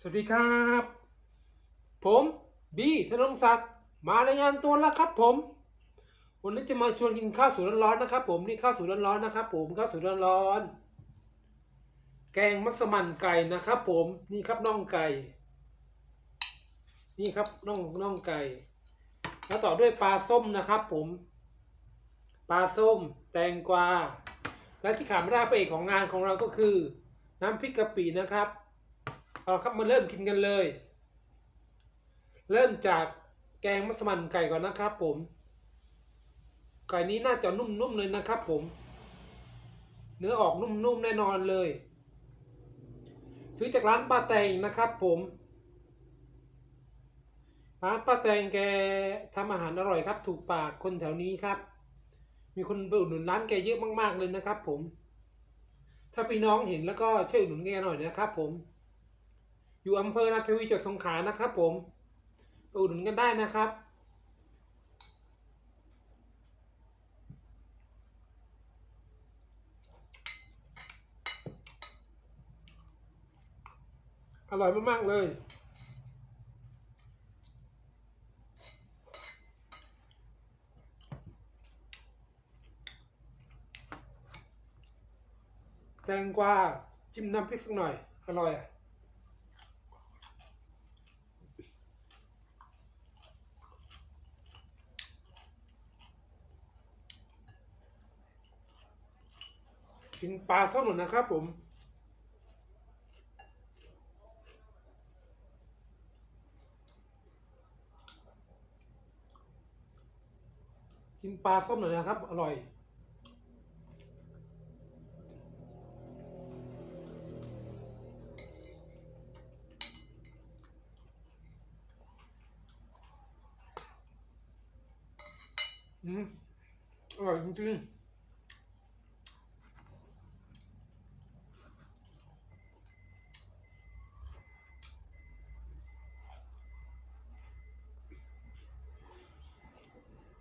สวัสดีครับ ผมบีธนงศักดิ์มารายงานตัวแล้วครับผม วันนี้จะมาชวนกินข้าวสวยร้อนๆนะครับ ผมนี่ข้าวสวยร้อนๆนะครับ ผมข้าวสวยร้อนๆแกงมัสมั่นไก่นะครับ ผมนี่ครับน่องไก่ นี่ครับน่องน่องไก่ แล้วต่อด้วยปลาส้มนะครับ ผม ปลาส้ม แตงกวาและที่ขาดไม่ได้พระเอกของงานของเราก็คือ น้ำพริกกะปินะครับ เอาครับมาเริ่มกินกันเลย เริ่มจากแกงมัสมั่นไก่ก่อนนะครับ ผม ไก่นี้น่าจะนุ่มๆเลยนะครับ ผม เนื้อออกนุ่มๆแน่นอนเลย ซื้อจากร้านป้าแตงนะครับ ผมร้านป้าแตงแกทำอาหารอร่อยครับ ถูกปากคนแถวนี้ครับ มีคนไปอุดหนุนร้านแกเยอะมากๆเลยนะครับ ผม ถ้าพี่น้องเห็นแล้วก็ช่วยอุดหนุนแกหน่อยนะครับ ผม อยู่อำเภอนาทวีจังหวัดสงขลานะครับผมไปอุดหนุนกันได้นะครับอร่อยมาก ๆ เลย แตงกวาจิ้มน้ำพริกสักหน่อย อร่อยอะ กินปลาส้มหน่อยนะครับผม กินปลาส้มหน่อยนะครับ อร่อยอืมอร่อยจริงๆ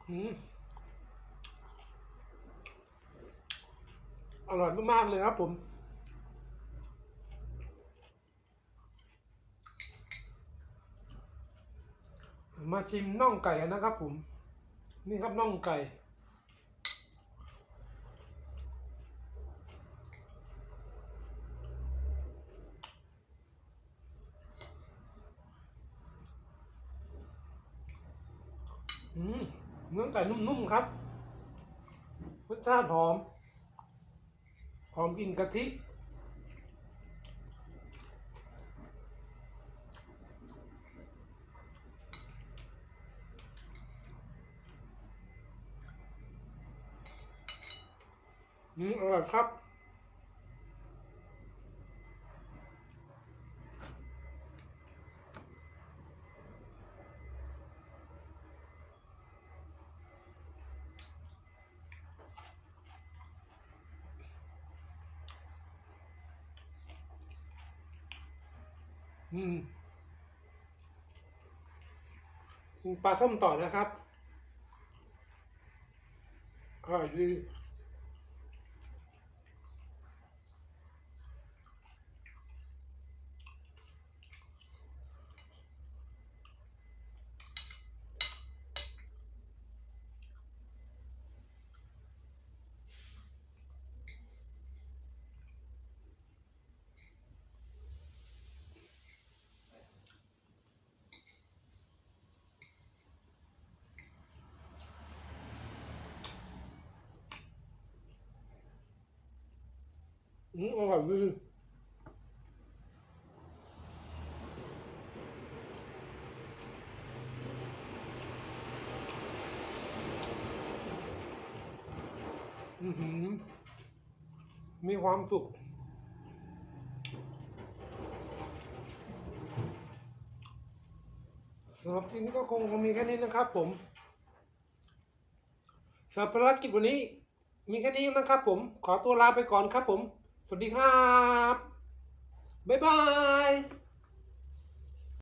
อร่อยมาก ๆ เลยครับผม มาชิมน่องไก่นนะครับผม นี่ครับน่องไก่อืม เนื้อไก่นุ่มๆครับรสชาติหอม หอมกลิ่นกะทิ อืมอร่อยครับ อืมปลาส้มต่อนะครับอร่อยดี อืมอร่อยดีอือหือ มีความสุขสำหรับคลิปนี้ก็คงมีแค่นี้นะครับผมสำหรับภารกิจวันนี้ มีแค่นี้นะครับผม ขอตัวลาไปก่อนครับผม สวัสดีครับ บ๊ายบาย